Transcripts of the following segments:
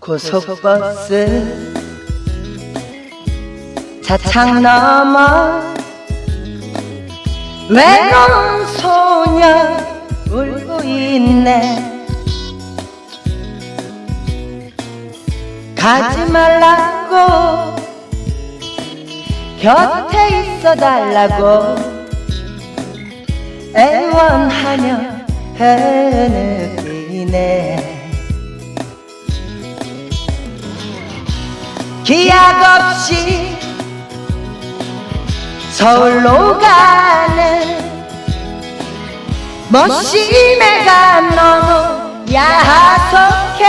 고속버스 차창 넘어 외로운 소녀 울고 있네. 가지 말라고 곁에 있어 달라고 애원하며 흐느끼네 기약 없이 서울로 가는 멋심애가 너무 야속해.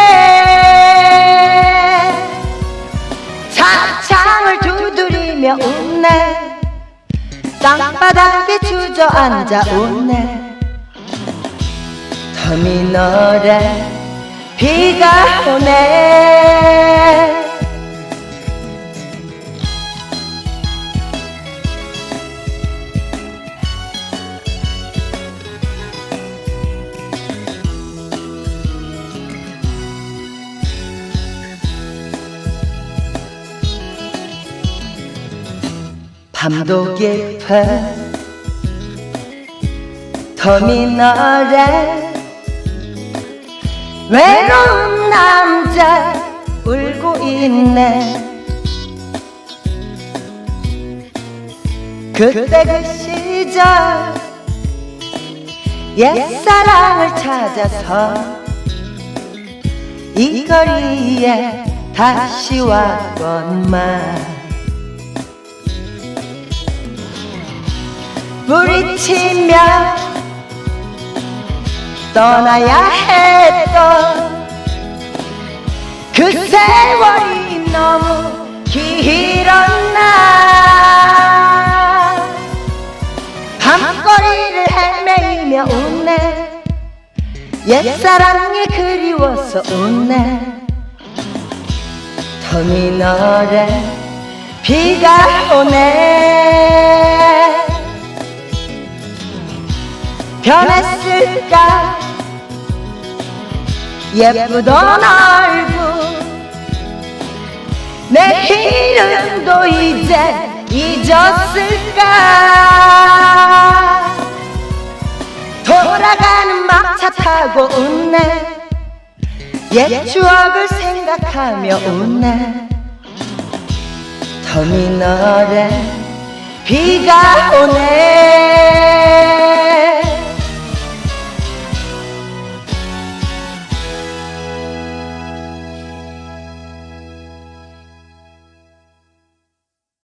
차창을 두드리며 웃네. 땅바닥에 주저앉아 웃네. 터미널에 비가 오네 밤도 깊은 터미널에 외로운 남자 울고 있네. 그때 그 시절 옛사랑을 찾아서 이 거리에 다시 왔건만 부딪히며 떠나야 했던 그 세월이 너무 길었나? 밤거리를 헤매이며 웃네. 옛사랑이 그리워서 웃네. 터미널에 비가 오네 변했을까? 예쁘던 얼굴. 내 이름도 이제 잊었을까? 돌아가는 막차 타고 웃네. 옛 추억을 생각하며 웃네. 터미널에 비가 오네